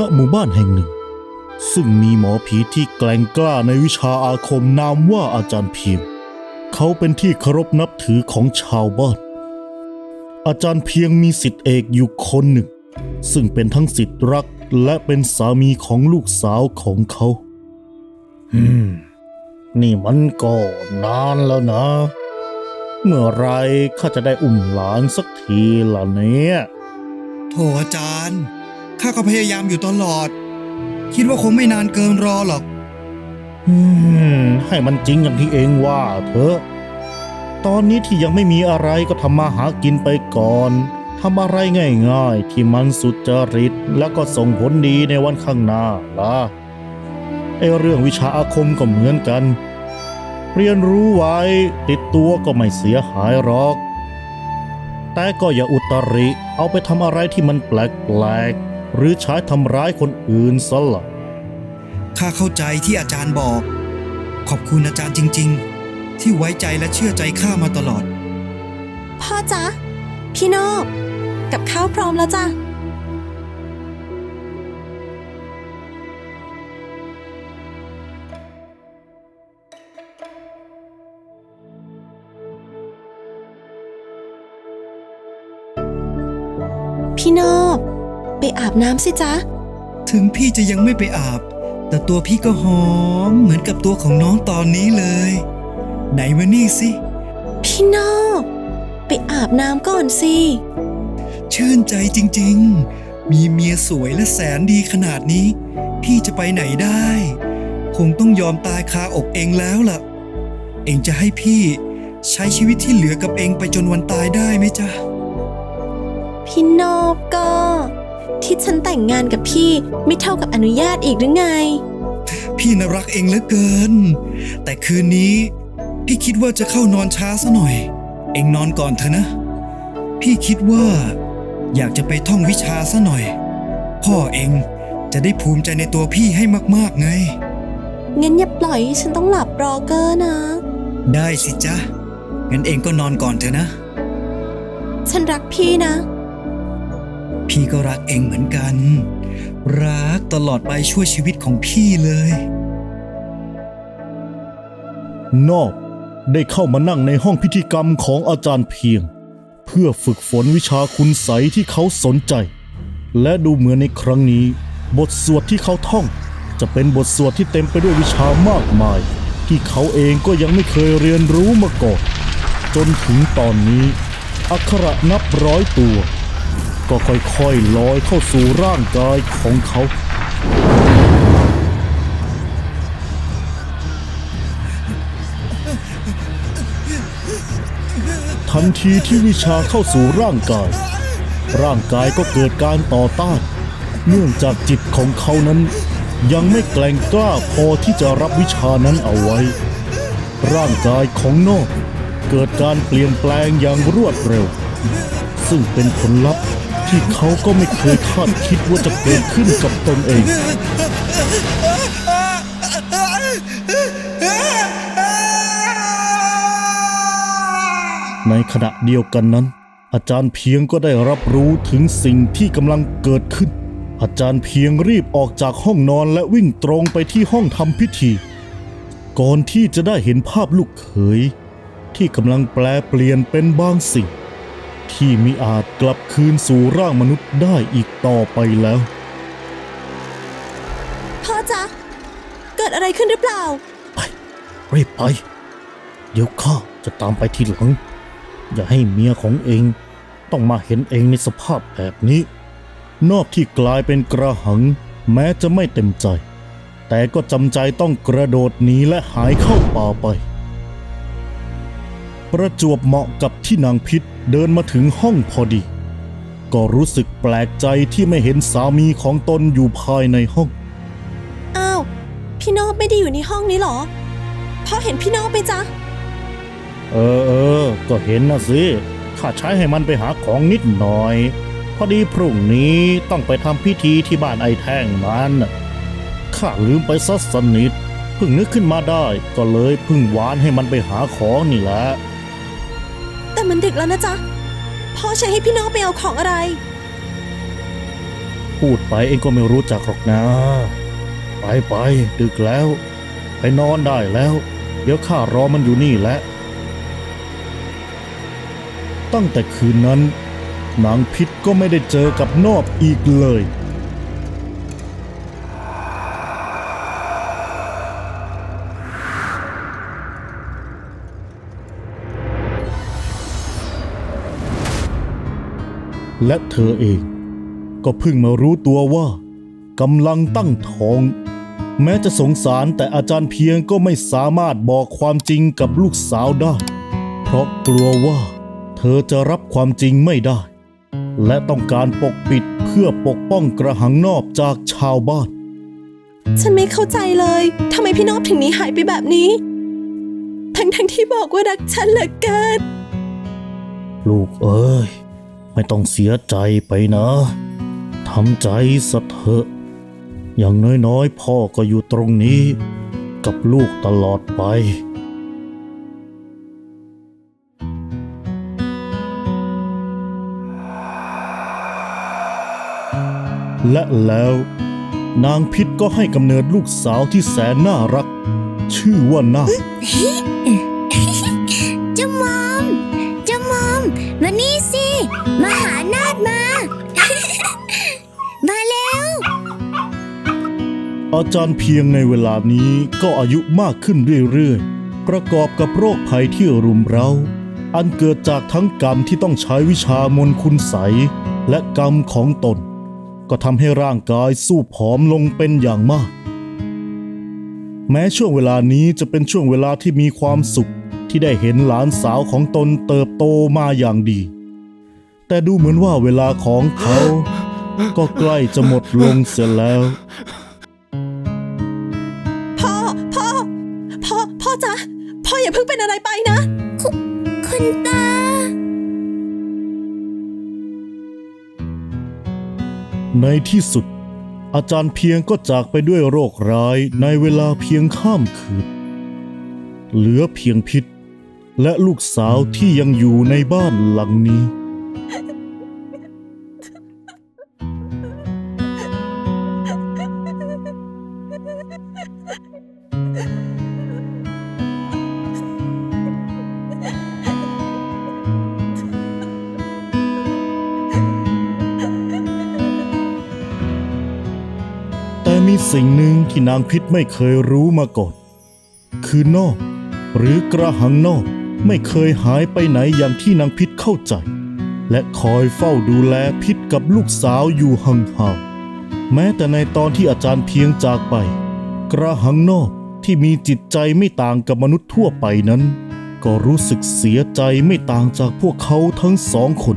ณหมู่บ้านแห่งหนึ่ง ซึ่งมีหมอผีที่แกล่งกล้าในวิชาอาคมนามว่าอาจารย์เพียง เขาเป็นที่เคารพนับถือของชาวบ้าน อาจารย์เพียงมีสิทธิเอกอยู่คนหนึ่ง ซึ่งเป็นทั้งสิทธิรักและเป็นสามีของลูกสาวของเขาอืม นี่มันก็นานแล้วนะ เมื่อไรข้าจะได้อุ้มหลานสักทีล่ะเนี่ยโถอาจารย์ ข้าก็พยายามอยู่ตลอด คิดว่าคงไม่นานเกินรอหรอก อืม ให้มันจริงอย่างที่เองว่าเถอะ ตอนนี้ที่ยังไม่มีอะไรก็ทำมาหากินไปก่อนทำอะไรง่ายๆ ที่มันสุจริต แล้วก็ส่งผลดีในวันข้างหน้าล่ะไอเรื่องวิชาอาคมก็เหมือนกัน เรียนรู้ไว้ติดตัวก็ไม่เสียหายหรอก แต่ก็อย่าอุตริ เอาไปทำอะไรที่มันแปลกๆ หรือใช้ทำร้ายคนอื่นซะละข้าเข้าใจที่อาจารย์บอก ขอบคุณอาจารย์จริง ๆ ที่ไว้ใจและเชื่อใจข้ามาตลอด พ่อจ๊ะ พี่โนบกับข้าวพร้อมแล้วจ้ะ บน้ำสิจ๊ะ ถึงพี่จะยังไม่ไปอาบ แต่ตัวพี่ก็หอมเหมือนกับตัวของน้องตอนนี้เลย ไหนมานี่สิ พี่โนบไปอาบน้ำก่อนสิ ชื่นใจจริงๆ มีเมียสวยและแสนดีขนาดนี้ พี่จะไปไหนได้ คงต้องยอมตายคาอกเองแล้วล่ะ เองจะให้พี่ใช้ชีวิตที่เหลือกับเองไปจนวันตายได้ไหมจ๊ะ พี่โนบก็ ที่ฉันแต่งงานกับพี่ไม่เท่ากับอนุญาตอีกหรือไง พี่น่ารักเองเหลือเกิน แต่คืนนี้ พี่คิดว่าจะเข้านอนช้าซะหน่อย เองนอนก่อนเถอะนะ พี่คิดว่า อยากจะไปท่องวิชาซะหน่อย พ่อเองจะได้ภูมิใจในตัวพี่ให้มากๆไง งั้นอย่าปล่อยให้ฉันต้องหลับรอเกอร์นะ ได้สิจ๊ะ งั้นเองก็นอนก่อนเถอะนะ ฉันรักพี่นะ พี่ก็รักเองเหมือนกัน รักตลอดไปช่วยชีวิตของพี่เลย นอบได้เข้ามานั่งในห้องพิธีกรรมของอาจารย์เพียง เพื่อฝึกฝนวิชาคุณใสยที่เขาสนใจ และดูเหมือนในครั้งนี้ บทสวดที่เขาท่อง จะเป็นบทสวดที่เต็มไปด้วยวิชามากมาย ที่เขาเองก็ยังไม่เคยเรียนรู้มาก่อนจนถึงตอนนี้ อักขระนับร้อยตัว ก็ค่อยๆลอยเข้าสู่ร่างกายของเขา ทันทีที่วิชาเข้าสู่ร่างกาย ร่างกายก็เกิดการต่อต้าน เนื่องจากจิตของเขานั้นยังไม่แกล่งกล้าพอที่จะรับวิชานั้นเอาไว้ ร่างกายของนอกเกิดการเปลี่ยนแปลงอย่างรวดเร็ว ซึ่งเป็นผลลัพธ์ ที่เขาก็ไม่เคยคาดคิดว่าจะเกิดขึ้นกับตนเอง ในขณะเดียวกันนั้น อาจารย์เพียงก็ได้รับรู้ถึงสิ่งที่กำลังเกิดขึ้น อาจารย์เพียงรีบออกจากห้องนอนและวิ่งตรงไปที่ห้องทำพิธี ก่อนที่จะได้เห็นภาพลูกเขยที่กำลังแปลเปลี่ยนเป็นบางสิ่ง ที่มิอาจกลับคืนสู่ร่างมนุษย์ได้อีกต่อไปแล้ว พ่อจ๊ะ เกิดอะไรขึ้นหรือเปล่ารีบไป เดี๋ยวข้าจะตามไปทีหลัง อย่าให้เมียของเอง ต้องมาเห็นเองในสภาพแบบนี้ นอกที่กลายเป็นกระหัง แม้จะไม่เต็มใจ แต่ก็จำใจต้องกระโดดหนีและหายเข้าป่าไป ประจวบเหมาะกับที่นางพิษเดินมาถึงห้องพอดี ก็รู้สึกแปลกใจที่ไม่เห็นสามีของตนอยู่ภายในห้อง อ้าว พี่โนบไม่ได้อยู่ในห้องนี้เหรอพ่อเห็นพี่โนบไหมจ๊ะ เออเออ ก็เห็นนะสิข้าใช้ให้มันไปหาของนิดหน่อย พอดีพรุ่งนี้ต้องไปทำพิธีที่บ้านไอ้แท่งมันน่ะข้าลืมไปซะสนิทเพิ่งนึกขึ้นมาได้ก็เลยเพึ่งวานให้มันไปหาของนี่แหละ แต่มันดึกแล้วนะจ๊ะ พ่อใช้ให้พี่โนบไปเอาของอะไร พูดไปเองก็ไม่รู้จักหรอกนะ ไปไปดึกแล้ว ไปนอนได้แล้ว เดี๋ยวข้ารอมันอยู่นี่แหละ ตั้งแต่คืนนั้นนางพิษก็ไม่ได้เจอกับนอบอีกเลย และเธอเอง ก็เพิ่งมารู้ตัวว่ากำลังตั้งท้อง แม้จะสงสารแต่อาจารย์เพียงก็ไม่สามารถบอกความจริงกับลูกสาวได้ เพราะกลัวว่า เธอจะรับความจริงไม่ได้ และต้องการปกปิดเพื่อปกป้องกระหังนอบจากชาวบ้าน ฉันไม่เข้าใจเลยทำไมพี่นอบถึงหนีหายไปแบบนี้ ทั้งทั้งๆที่บอกว่ารักฉันเหลือเกินลูกเอ้ย ไม่ต้องเสียใจไปนะทำใจสะเถอะอย่างน้อยๆ พ่อก็อยู่ตรงนี้ กับลูกตลอดไป และแล้ว นางพิษก็ให้กำเนิดลูกสาวที่แสนน่ารัก ชื่อว่านาค อาจารย์เพียงในเวลานี้ก็อายุมากขึ้นเรื่อยๆ ประกอบกับโรคภัยที่รุมเร้า อันเกิดจากทั้งกรรมที่ต้องใช้วิชามนคุณใสยและกรรมของตน ก็ทำให้ร่างกายสู้ผอมลงเป็นอย่างมาก แม้ช่วงเวลานี้จะเป็นช่วงเวลาที่มีความสุขที่ได้เห็นหลานสาวของตนเติบโตมาอย่างดี แต่ดูเหมือนว่าเวลาของเขา ก็ใกล้จะหมดลงเสียแล้ว ออย่าเพิ่งเป็นอะไรไปนะ คุณตา ในที่สุด อาจารย์เพียงก็จากไปด้วยโรคร้ายในเวลาเพียงข้ามคืน เหลือเพียงพิษ และลูกสาวที่ยังอยู่ในบ้านหลังนี้ นางพิษไม่เคยรู้มาก่อน คือนอก หรือกระหังนอกไม่เคยหายไปไหนอย่างที่นางพิษเข้าใจ และคอยเฝ้าดูแลพิษกับลูกสาวอยู่ห่างๆแม้แต่ในตอนที่อาจารย์เพียงจากไป กระหังนอกที่มีจิตใจไม่ต่างกับมนุษย์ทั่วไปนั้น ก็รู้สึกเสียใจไม่ต่างจากพวกเขาทั้งสองคน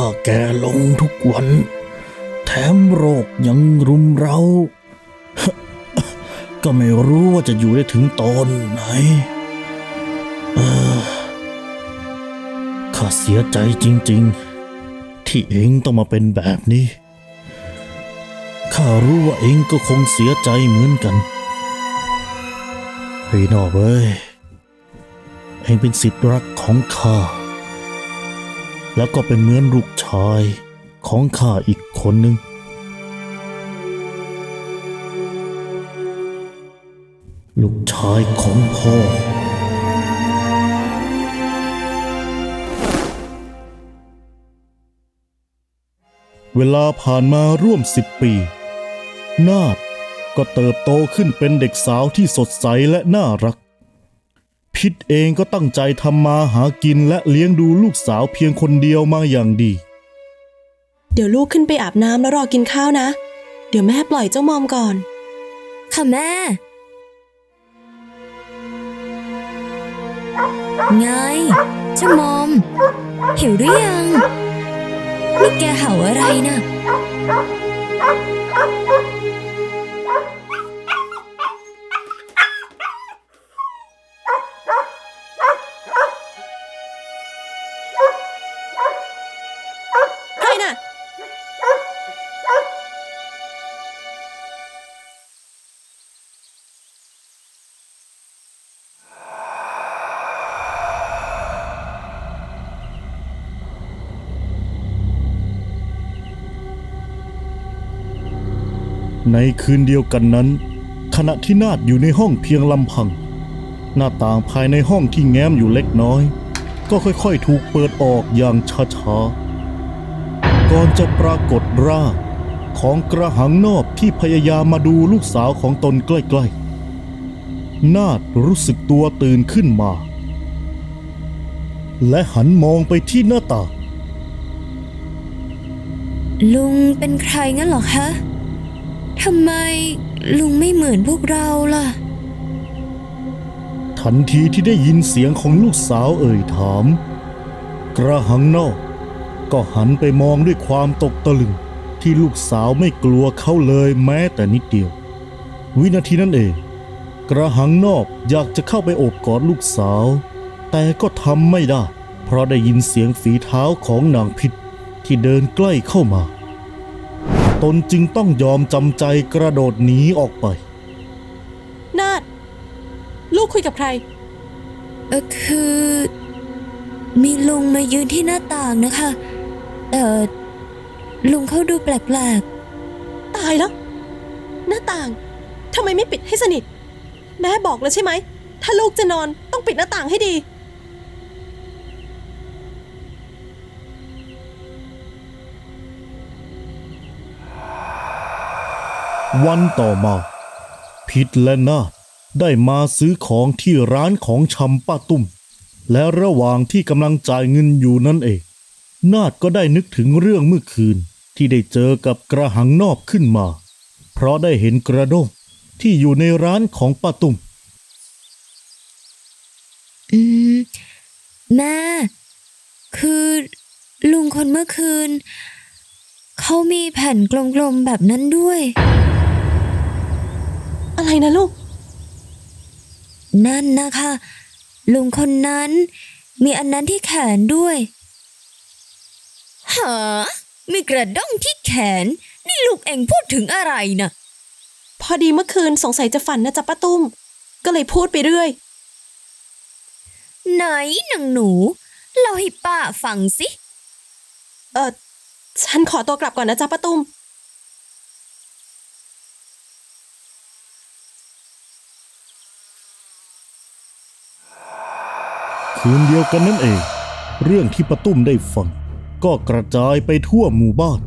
ข้าแก่ลงทุกวัน แถมโรคยังรุมเราก็ไม่รู้ว่าจะอยู่ได้ถึงตอนไหนข้าเสียใจจริง ๆ ที่เองต้องมาเป็นแบบนี้ ข้ารู้ว่าเองก็คงเสียใจเหมือนกันเฮ้ยนอเอ้ย เองเป็นสิทธิ์รักของข้า แล้วก็เป็นเหมือนลูกชายของข้าอีกคนหนึ่ง ลูกชายของพ่อ เวลาผ่านมาร่วมสิบปี นาดก็เติบโตขึ้นเป็นเด็กสาวที่สดใสและน่ารัก พิษเองก็ตั้งใจทำมาหากินและเลี้ยงดูลูกสาวเพียงคนเดียวมาอย่างดี เดี๋ยวลูกขึ้นไปอาบน้ำแล้วรอกินข้าวนะ เดี๋ยวแม่ปล่อยเจ้ามอมก่อน ค่ะแม่ ไงเจ้ามอม หิวหรือยังนี่แกเห่าอะไรนะใในคืนเดียวกันนั้น ขณะที่นาดอยู่ในห้องเพียงลำพัง หน้าต่างภายในห้องที่แง้มอยู่เล็กน้อย ก็ค่อยๆ ถูกเปิดออกอย่างช้าๆ ก่อนจะปรากฏร่างของกระหังนอบที่พยายามมาดูลูกสาวของตนใกล้ๆ นาดรู้สึกตัวตื่นขึ้นมา และหันมองไปที่หน้าต่างลุงเป็นใครงั้นหรอคะ ทำไมลุงไม่เหมือนพวกเราล่ะ ทันทีที่ได้ยินเสียงของลูกสาวเอ่ยถาม กระหังนอก ก็หันไปมองด้วยความตกตะลึงที่ลูกสาวไม่กลัวเขาเลยแม้แต่นิดเดียว วินาทีนั้นเอง กระหังนอกอยากจะเข้าไปโอบกอดลูกสาว แต่ก็ทำไม่ได้ เพราะได้ยินเสียงฝีเท้าของนางพิษที่เดินใกล้เข้ามา ตนจึงต้องยอมจำใจกระโดดหนีออกไป นาดลูกคุยกับใคร เออคือ มีลุงมายืนที่หน้าต่างนะคะ แต่ลุงเขาดูแปลกตายแล้ว หน้าต่างทำไมไม่ปิดให้สนิท แม่บอกแล้วใช่ไหม ถ้าลูกจะนอนต้องปิดหน้าต่างให้ดี วันต่อมา พิษและนาดได้มาซื้อของที่ร้านของชำป้าตุ้ม และระหว่างที่กำลังจ่ายเงินอยู่นั่นเอง นาดก็ได้นึกถึงเรื่องเมื่อคืนที่ได้เจอกับกระหังนอบขึ้นมา เพราะได้เห็นกระด้งที่อยู่ในร้านของป้าตุ้ม อืมแม่คือลุงคนเมื่อคืน เขามีแผ่นกลมๆแบบนั้นด้วย อะไรนะลูก นั่นนะคะ ลุงคนนั้น มีอันนั้นที่แขนด้วยหามีกระด้งที่แขน นี่ลูกเองพูดถึงอะไรนะพอดีเมื่อคืนสงสัยจะฝันนะจ๊ะป้าตุ้ม ก็เลยพูดไปเรื่อย ไหนหนังหนูเล่าให้ป้าฟังสิ เออฉันขอตัวกลับก่อนนะจ๊ะป้าตุ้ม คืนเดียวกันนั่นเอง เรื่องที่ป้าตุ้มได้ฟัง ก็กระจายไปทั่วหมู่บ้าน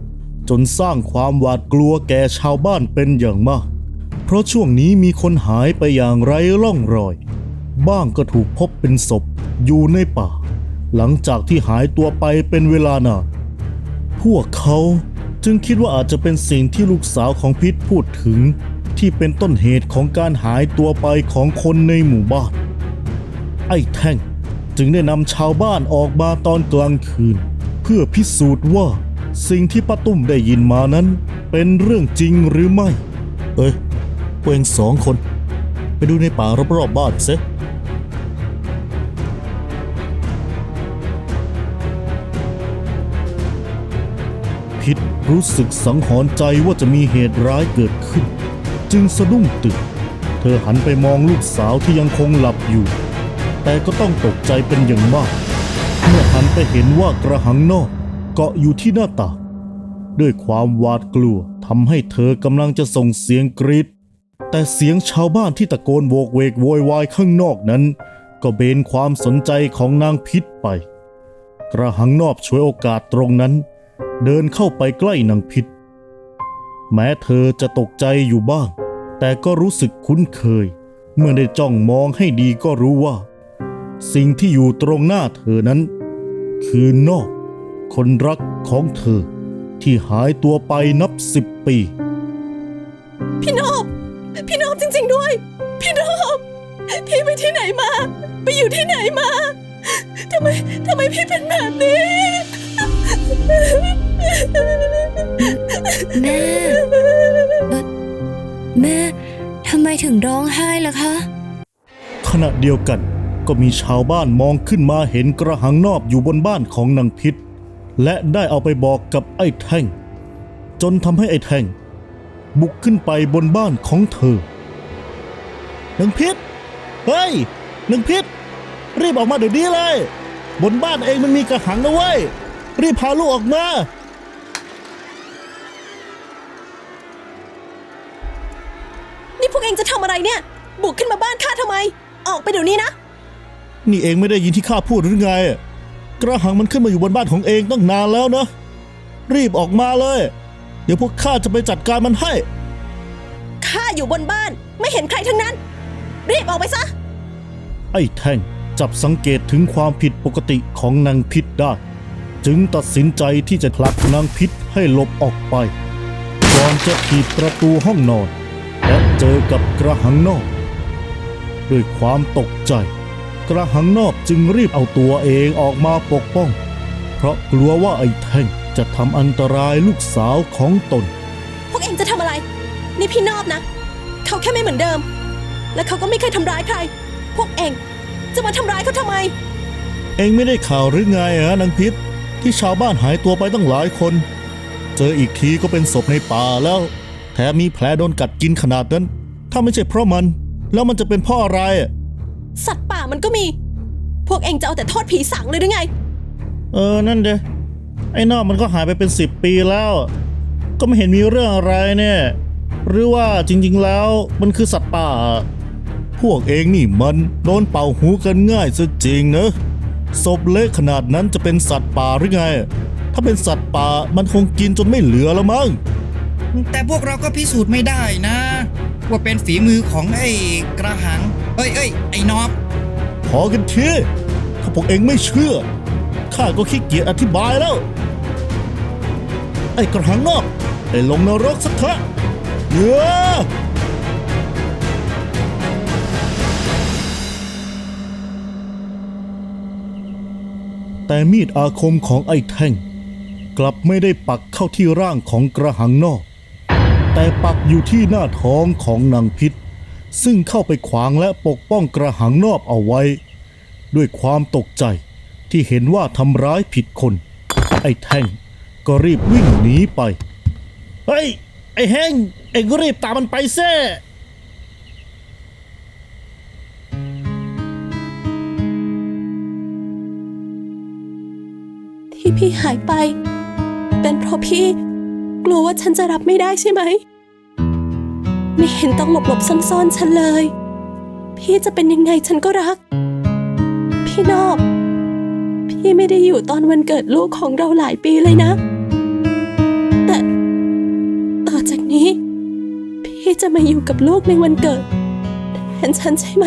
จนสร้างความหวาดกลัวแก่ชาวบ้านเป็นอย่างมาก เพราะช่วงนี้มีคนหายไปอย่างไร้ร่องรอย บ้างก็ถูกพบเป็นศพอยู่ในป่า หลังจากที่หายตัวไปเป็นเวลานานพวกเขาจึงคิดว่าอาจจะเป็นสิ่งที่ลูกสาวของพิษพูดถึง ที่เป็นต้นเหตุของการหายตัวไปของคนในหมู่บ้าน ไอ้แท่ง จึงได้นำชาวบ้านออกมาตอนกลางคืน เพื่อพิสูจน์ว่า สิ่งที่ป้าตุ้มได้ยินมานั้น เป็นเรื่องจริงหรือไม่ เอ้ยพวกเองสองคน ไปดูในป่ารอบๆบบ้านเซะพิษรู้สึกสังหรณ์ใจว่าจะมีเหตุร้ายเกิดขึ้น จึงสะดุ้งตื่นเธอหันไปมองลูกสาวที่ยังคงหลับอยู่ แต่ก็ต้องตกใจเป็นอย่างมาก เมื่อหันไปเห็นว่ากระหังนอกเกาะอยู่ที่หน้าต่างด้วยความหวาดกลัวทำให้เธอกำลังจะส่งเสียงกรีดแต่เสียงชาวบ้านที่ตะโกนโวกเวกโวยวายข้างนอกนั้น ก็เบนความสนใจของนางพิษไป กระหังนอบช่วยโอกาสตรงนั้น เดินเข้าไปใกล้นางพิษ แม้เธอจะตกใจอยู่บ้าง แต่ก็รู้สึกคุ้นเคย เมื่อได้จ้องมองให้ดีก็รู้ว่า สิ่งที่อยู่ตรงหน้าเธอนั้น คือนอก คนรักของเธอ ที่หายตัวไปนับสิบปี พี่นอบพี่นอบจริง ๆด้วย พี่นอบพี่ไปที่ไหนมา ไปอยู่ที่ไหนมาทำไมทำไมพี่เป็นแบบนี้ แม่ แม่ทำไมถึงร้องไห้ล่ะคะ ขณะเดียวกัน ก็มีชาวบ้านมองขึ้นมาเห็นกระหังนอบอยู่บนบ้านของนางพิษ และได้เอาไปบอกกับไอ้แท่ง จนทำให้ไอ้แท่ง บุกขึ้นไปบนบ้านของเธอนางพิษเฮ้ยนางพิษรีบออกมาเดี๋ยวนี้เลย บนบ้านเองมันมีกระหังนะเว้ยรีบพาลูกออกมาพวกเองจะทำอะไรเนี่ย บุกขึ้นมาบ้านข้าทำไม ออกไปเดี๋ยวนี้นะ นี่เองไม่ได้ยินที่ข้าพูดหรือไง กระหังมันขึ้นมาอยู่บนบ้านของเองตั้งนานแล้วนะ รีบออกมาเลย เดี๋ยวพวกข้าจะไปจัดการมันให้ ข้าอยู่บนบ้านไม่เห็นใครทั้งนั้น รีบออกไปซะ ไอ้แท่งจับสังเกตถึงความผิดปกติของนางพิษได้ จึงตัดสินใจที่จะผลักนางพิษให้หลบออกไป ก่อนจะถีบประตูห้องนอน และเจอกับกระหังนอก ด้วยความตกใจ กระหังนอกจึงรีบเอาตัวเองออกมาปกป้อง เพราะกลัวว่าไอ้แท่งจะทำอันตรายลูกสาวของตน พวกเองจะทำอะไร นี่พี่นอบนะ เขาแค่ไม่เหมือนเดิม และเขาก็ไม่เคยทำร้ายใคร พวกเองจะมาทำร้ายเขาทำไม เองไม่ได้ข่าวหรือไงฮะนางพิษที่ชาวบ้านหายตัวไปตั้งหลายคน เจออีกทีก็เป็นศพในป่าแล้ว แถมมีแผลโดนกัดกินขนาดนั้น ถ้าไม่ใช่เพราะมัน แล้วมันจะเป็นเพ่ออะไรอะสัตว์ป่า มันก็มี พวกเองจะเอาแต่โทษผีสังเลยหรือไง เออ นั่นเดไอ้นอกมันก็หายไปเป็นสิบปีแล้ว ก็ไม่เห็นมีเรื่องอะไรเนี่ย หรือว่าจริงๆแล้วมันคือสัตว์ป่า พวกเองนี่มันโดนเป่าหูกันง่ายซะจริงเนอะศพเละขนาดนั้นจะเป็นสัตว์ป่าหรือไง ถ้าเป็นสัตว์ป่ามันคงกินจนไม่เหลือแล้วมั้ง แต่พวกเราก็พิสูจน์ไม่ได้นะ ว่าเป็นฝีมือของไอ้กระหัง เอ้ยเอ้ยไอ้นอบ พอกันทีถ้าพวกเองไม่เชื่อ ข้าก็ขี้เกียจอธิบายแล้ว ไอ้กระหังนอกไอ้ลงนรกสักเถอะเยอะแต่มีดอาคมของไอ้แท่ง กลับไม่ได้ปักเข้าที่ร่างของกระหังนอก แต่ปักอยู่ที่หน้าท้องของนางพิษ ซึ่งเข้าไปขวางและปกป้องกระหังนอบเอาไว้ ด้วยความตกใจที่เห็นว่าทำร้ายผิดคน ไอ้แท่งก็รีบวิ่งหนีไป เฮ้ย ไอ้แห้งเอ็งรีบตามมันไปเซ่ที่พี่หายไป เป็นเพราะพี่ กลัวว่าฉันจะรับไม่ได้ใช่ไหม ไม่เห็นต้องหลบหลบๆซ่อนๆฉันเลย พี่จะเป็นยังไงฉันก็รัก พี่นอบ พี่ไม่ได้อยู่ตอนวันเกิดลูกของเราหลายปีเลยนะ แต่ต่อจากนี้ พี่จะมาอยู่กับลูกในวันเกิดแทนฉันใช่ไหม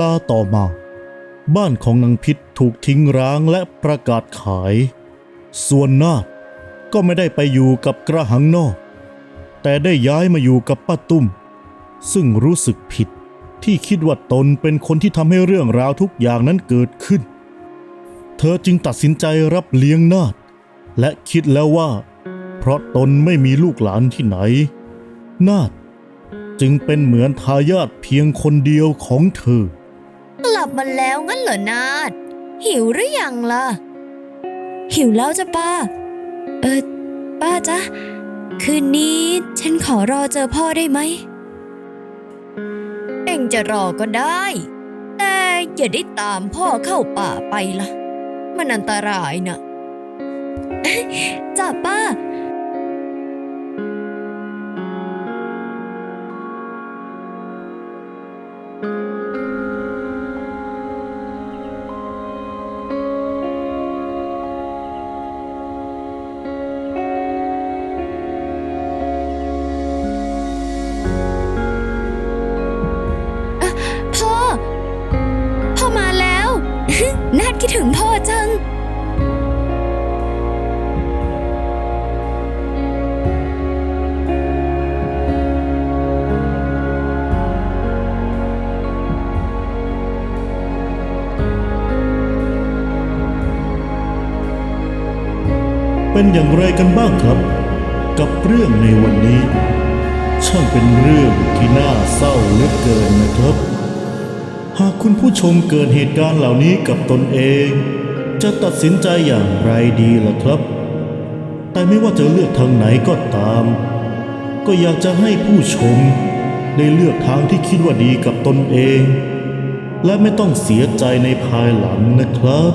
ลาต่อมา บ้านของนางพิษถูกทิ้งร้างและประกาศขาย ส่วนนาดก็ไม่ได้ไปอยู่กับกระหังนอก แต่ได้ย้ายมาอยู่กับป้าตุ้ม ซึ่งรู้สึกผิดที่คิดว่าตนเป็นคนที่ทำให้เรื่องราวทุกอย่างนั้นเกิดขึ้น เธอจึงตัดสินใจรับเลี้ยงนาดและคิดแล้วว่า เพราะตนไม่มีลูกหลานที่ไหน นาดจึงเป็นเหมือนทายาทเพียงคนเดียวของเธอ มาแล้วงั้นเหรอนาดหิวหรือยังล่ะ หิวแล้วจ้ะป้า เออ ป้าจ๊ะ คืนนี้ฉันขอรอเจอพ่อได้ไหม เอ็งจะรอก็ได้ แต่อย่าได้ตามพ่อเข้าป่าไปล่ะ มันอันตรายนะจ้ะป้า เป็นอย่างไรกันบ้างครับ กับเรื่องในวันนี้ ช่างเป็นเรื่องที่น่าเศร้าเหลือเกินนะครับ หากคุณผู้ชมเกิดเหตุการณ์เหล่านี้กับตนเอง จะตัดสินใจอย่างไรดีล่ะครับ แต่ไม่ว่าจะเลือกทางไหนก็ตาม ก็อยากจะให้ผู้ชมได้เลือกทางที่คิดว่าดีกับตนเอง และไม่ต้องเสียใจในภายหลังนะครับ